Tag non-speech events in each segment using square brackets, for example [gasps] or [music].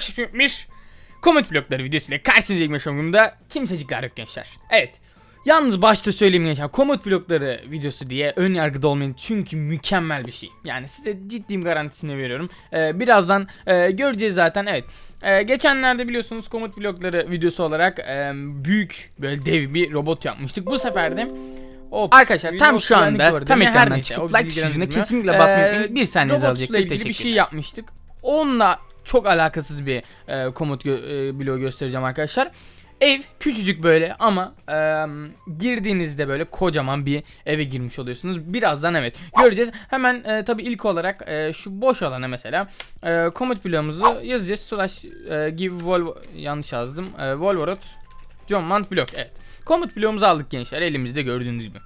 çıkmış komut blokları videosuyla karşınızdayım yaşamımda kimsecikler yok gençler. Evet. Yalnız başta söyleyeyim gençler komut blokları videosu diye ön yargıda olmayın çünkü mükemmel bir şey. Yani size ciddiyim garantisini veriyorum. Ee, birazdan e, göreceğiz zaten evet. Ee, geçenlerde biliyorsunuz komut blokları videosu olarak e, büyük böyle dev bir robot yapmıştık. Bu sefer de Hop, Arkadaşlar tam şu anda tam ekrandan çıkıp like tuşuna kesinlikle basmayı Ee, unutmayın. Bir saniye alacaktır. robotla ilgili bir Teşekkürler. şey yapmıştık. Onunla çok alakasız bir e, komut gö- e, bloğu göstereceğim arkadaşlar. Ev küçücük böyle ama e, girdiğinizde böyle kocaman bir eve girmiş oluyorsunuz. Birazdan evet göreceğiz. Hemen e, tabi ilk olarak e, şu boş alana mesela e, komut bloğumuzu yazacağız. Slash e, give Volvo yanlış yazdım. E, Volvorot John Mant blok evet. Komut bloğumuzu aldık gençler elimizde gördüğünüz gibi.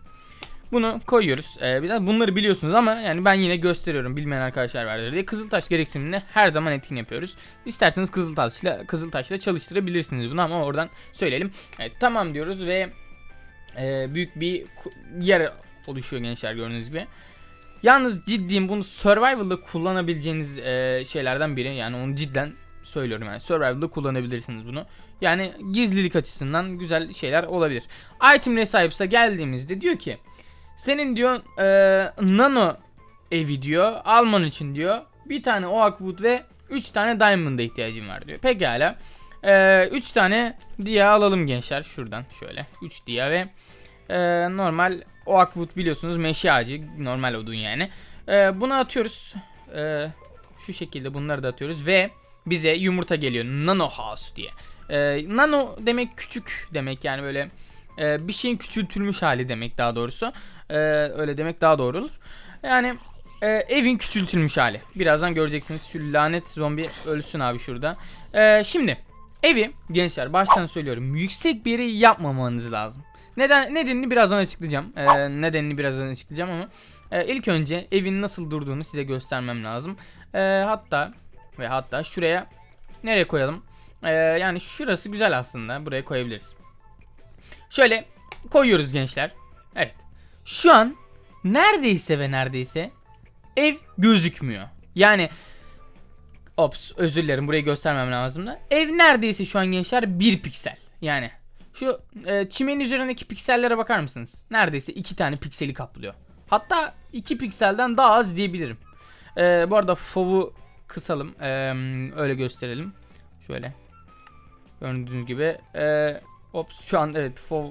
Bunu koyuyoruz. Ee, bunları biliyorsunuz ama yani ben yine gösteriyorum bilmeyen arkadaşlar vardır diye. Kızıltaş gereksinimini her zaman etkin yapıyoruz. İsterseniz Kızıltaş'la Kızıltaş'la çalıştırabilirsiniz bunu ama oradan söyleyelim. Evet tamam diyoruz ve e, büyük bir yer oluşuyor gençler gördüğünüz gibi. Yalnız ciddiyim bunu survival'da kullanabileceğiniz e, şeylerden biri. Yani onu cidden söylüyorum yani survival'da kullanabilirsiniz bunu. Yani gizlilik açısından güzel şeyler olabilir. Item sahipse geldiğimizde diyor ki senin diyor e, nano evi diyor alman için diyor bir tane oak wood ve 3 tane diamond'a ihtiyacım var diyor. Pekala. 3 tane dia alalım gençler şuradan şöyle 3 dia ve e, normal oak wood biliyorsunuz meşe ağacı normal odun yani. E, bunu atıyoruz. E, şu şekilde bunları da atıyoruz ve bize yumurta geliyor nano house diye. E, nano demek küçük demek yani böyle e, bir şeyin küçültülmüş hali demek daha doğrusu. E, öyle demek daha doğru olur. Yani e, evin küçültülmüş hali. Birazdan göreceksiniz. Şu lanet zombi ölsün abi şurada. E, şimdi evi gençler baştan söylüyorum. Yüksek bir yere yapmamanız lazım. Neden nedenini birazdan açıklayacağım. E, nedenini birazdan açıklayacağım ama e, ilk önce evin nasıl durduğunu size göstermem lazım. E, hatta ve hatta şuraya nereye koyalım? E, yani şurası güzel aslında. Buraya koyabiliriz. Şöyle koyuyoruz gençler. Evet. Şu an neredeyse ve neredeyse ev gözükmüyor. Yani Ops özür dilerim burayı göstermem lazım da. Ev neredeyse şu an gençler 1 piksel. Yani şu e, çimenin üzerindeki piksellere bakar mısınız? Neredeyse 2 tane pikseli kaplıyor. Hatta 2 pikselden daha az diyebilirim. E, bu arada fov'u kısalım. E, öyle gösterelim. Şöyle. Gördüğünüz gibi. E, ops şu an evet fov.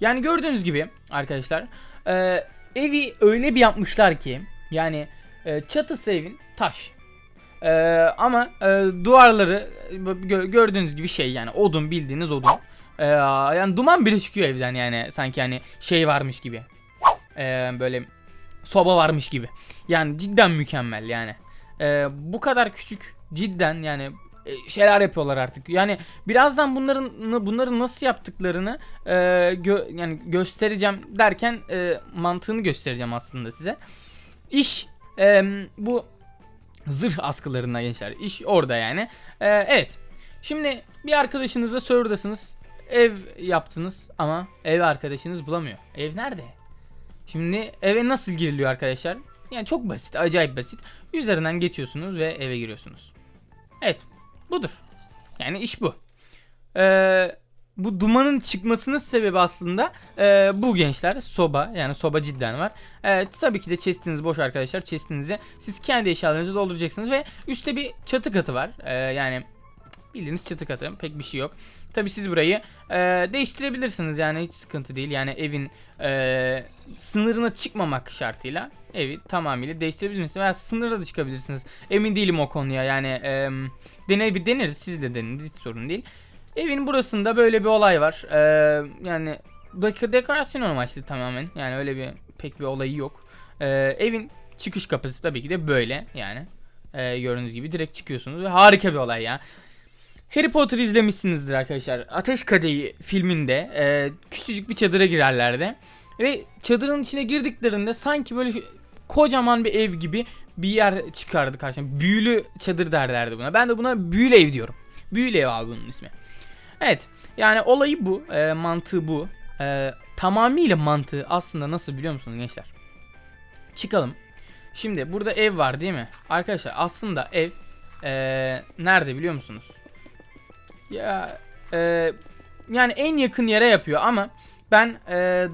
Yani gördüğünüz gibi arkadaşlar. E, evi öyle bir yapmışlar ki. Yani e, çatısı evin taş. E, ama e, duvarları e, gö- gördüğünüz gibi şey yani odun bildiğiniz odun. E, yani duman bile çıkıyor evden yani sanki hani şey varmış gibi. E, böyle soba varmış gibi. Yani cidden mükemmel yani. E, bu kadar küçük cidden yani şeyler yapıyorlar artık. Yani birazdan bunların bunları nasıl yaptıklarını e, gö- yani göstereceğim derken e, mantığını göstereceğim aslında size. İş e, bu zırh askılarına gençler. İş orada yani. E, evet. Şimdi bir arkadaşınızla serverdasınız. Ev yaptınız ama ev arkadaşınız bulamıyor. Ev nerede? Şimdi eve nasıl giriliyor arkadaşlar? Yani çok basit, acayip basit. Üzerinden geçiyorsunuz ve eve giriyorsunuz. Evet, budur. Yani iş bu. Ee, bu dumanın çıkmasının sebebi aslında e, bu gençler soba yani soba cidden var. Evet tabii ki de chestiniz boş arkadaşlar. Chestinizi siz kendi eşyalarınızı dolduracaksınız ve üstte bir çatı katı var. Ee, yani bildiğiniz çatı katı pek bir şey yok. Tabii siz burayı e, değiştirebilirsiniz yani hiç sıkıntı değil. Yani evin e, sınırına çıkmamak şartıyla evi tamamıyla değiştirebilirsiniz veya sınırda da çıkabilirsiniz. Emin değilim o konuya yani e, dene, bir deneriz siz de deneriz hiç sorun değil. Evin burasında böyle bir olay var. E, yani dek- dekorasyon amaçlı tamamen yani öyle bir pek bir olayı yok. E, evin çıkış kapısı tabii ki de böyle yani. E, gördüğünüz gibi direkt çıkıyorsunuz ve harika bir olay ya. Harry Potter izlemişsinizdir arkadaşlar. Ateş Kadehi filminde e, küçücük bir çadıra girerlerdi. Ve çadırın içine girdiklerinde sanki böyle kocaman bir ev gibi bir yer çıkardı karşıma. Büyülü çadır derlerdi buna. Ben de buna büyülü ev diyorum. Büyülü ev abi bunun ismi. Evet. Yani olayı bu. e, mantığı bu. E, tamamıyla mantığı aslında nasıl biliyor musunuz gençler? Çıkalım. Şimdi burada ev var değil mi? Arkadaşlar aslında ev e, nerede biliyor musunuz? Ya e, yani en yakın yere yapıyor ama ben e,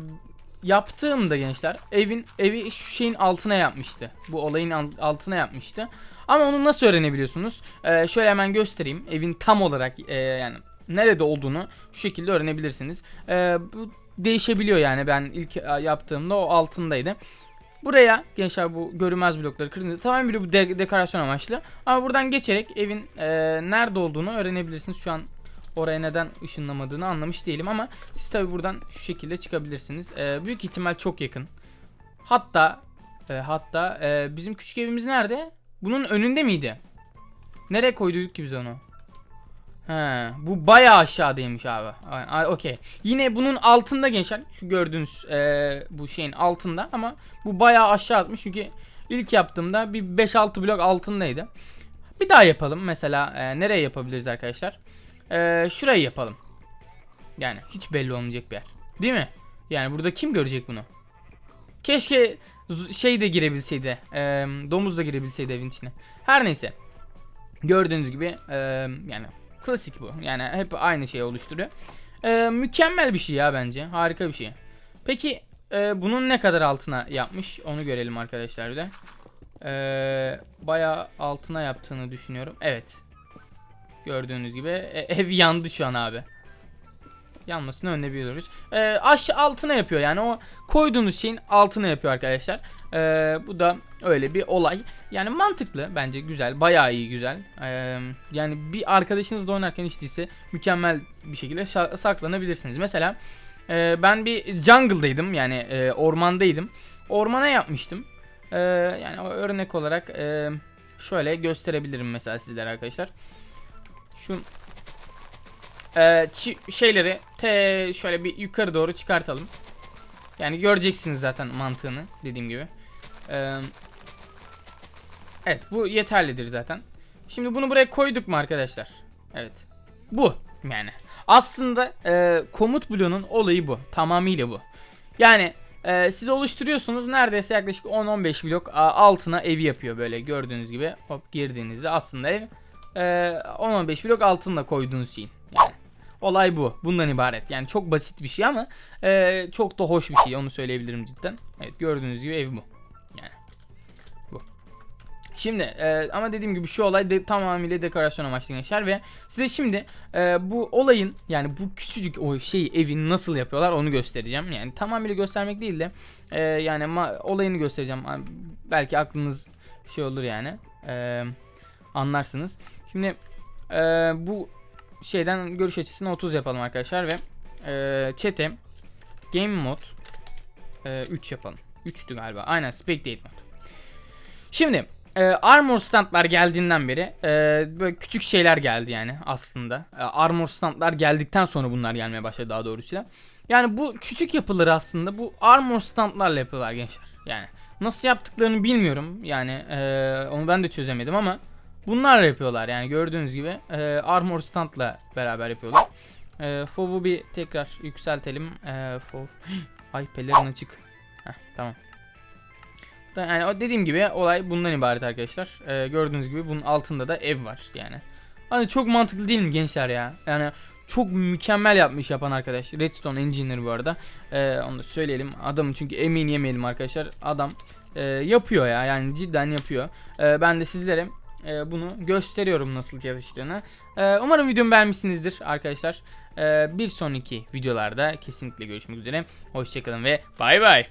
yaptığımda gençler evin evi şu şeyin altına yapmıştı. Bu olayın al- altına yapmıştı. Ama onu nasıl öğrenebiliyorsunuz? E, şöyle hemen göstereyim. Evin tam olarak e, yani nerede olduğunu şu şekilde öğrenebilirsiniz. E, bu değişebiliyor yani ben ilk yaptığımda o altındaydı. Buraya gençler bu görünmez blokları kırdığınızda tamamen bir de- dekorasyon amaçlı. Ama buradan geçerek evin e, nerede olduğunu öğrenebilirsiniz. Şu an oraya neden ışınlamadığını anlamış değilim ama siz tabi buradan şu şekilde çıkabilirsiniz. E, büyük ihtimal çok yakın. Hatta e, hatta e, bizim küçük evimiz nerede? Bunun önünde miydi? Nereye koyduk ki biz onu? He, bu bayağı aşağıdaymış abi. Okey. Yine bunun altında gençler. Şu gördüğünüz e, bu şeyin altında ama bu bayağı aşağı atmış çünkü ilk yaptığımda bir 5-6 blok altındaydı. Bir daha yapalım. Mesela e, nereye yapabiliriz arkadaşlar? E, şurayı yapalım. Yani hiç belli olmayacak bir yer. Değil mi? Yani burada kim görecek bunu? Keşke şey de girebilseydi. e, domuz da girebilseydi evin içine. Her neyse. Gördüğünüz gibi e, yani klasik bu. Yani hep aynı şeyi oluşturuyor. E, mükemmel bir şey ya bence. Harika bir şey. Peki e, bunun ne kadar altına yapmış onu görelim arkadaşlar bir de. E, bayağı altına yaptığını düşünüyorum. Evet. Gördüğünüz gibi e, ev yandı şu an abi. Yanmasını önleyebiliyoruz. E, aş altına yapıyor yani o koyduğunuz şeyin altına yapıyor arkadaşlar. E, bu da öyle bir olay. Yani mantıklı bence güzel bayağı iyi güzel. E, yani bir arkadaşınızla oynarken hiç değilse mükemmel bir şekilde saklanabilirsiniz. Mesela e, ben bir jungle'daydım yani e, ormandaydım. Ormana yapmıştım. E, yani örnek olarak e, şöyle gösterebilirim mesela sizlere arkadaşlar. Şu e, şeyleri te şöyle bir yukarı doğru çıkartalım. Yani göreceksiniz zaten mantığını dediğim gibi. E, evet bu yeterlidir zaten. Şimdi bunu buraya koyduk mu arkadaşlar? Evet. Bu yani. Aslında e, komut bloğunun olayı bu. Tamamıyla bu. Yani e, siz oluşturuyorsunuz neredeyse yaklaşık 10-15 blok altına evi yapıyor böyle gördüğünüz gibi. Hop girdiğinizde aslında ev e, 10-15 blok altında koyduğunuz şeyin. Olay bu. Bundan ibaret. Yani çok basit bir şey ama e, çok da hoş bir şey onu söyleyebilirim cidden. Evet gördüğünüz gibi ev bu. Yani bu. Şimdi e, ama dediğim gibi şu olay de, tamamıyla dekorasyon amaçlı gençler ve size şimdi e, bu olayın yani bu küçücük o şeyi evin nasıl yapıyorlar onu göstereceğim. Yani tamamıyla göstermek değil de e, yani olayını göstereceğim. Belki aklınız şey olur yani. E, anlarsınız. Şimdi e, bu şeyden görüş açısını 30 yapalım arkadaşlar ve e, chat'e game mod e, 3 yapalım. 3'tü galiba. Aynen spectate mod. Şimdi e, armor standlar geldiğinden beri e, böyle küçük şeyler geldi yani aslında. E, armor standlar geldikten sonra bunlar gelmeye başladı daha doğrusuyla. Yani bu küçük yapıları aslında bu armor standlarla yapıyorlar gençler. Yani nasıl yaptıklarını bilmiyorum. Yani e, onu ben de çözemedim ama bunlarla yapıyorlar. Yani gördüğünüz gibi e, armor standla beraber yapıyorlar. E, Fov'u bir tekrar yükseltelim. E, Fov. [gasps] Ay pelerin açık. Heh, tamam. Yani dediğim gibi olay bundan ibaret arkadaşlar. Ee, gördüğünüz gibi bunun altında da ev var yani. Hani çok mantıklı değil mi gençler ya? Yani çok mükemmel yapmış yapan arkadaş. Redstone Engineer bu arada. Ee, onu da söyleyelim. Adamın çünkü emin yemeyelim arkadaşlar. Adam e, yapıyor ya yani cidden yapıyor. Ee, ben de sizlere e, bunu gösteriyorum nasıl çalıştığını. Ee, umarım videomu beğenmişsinizdir arkadaşlar. Ee, bir sonraki videolarda kesinlikle görüşmek üzere. Hoşçakalın ve bay bay.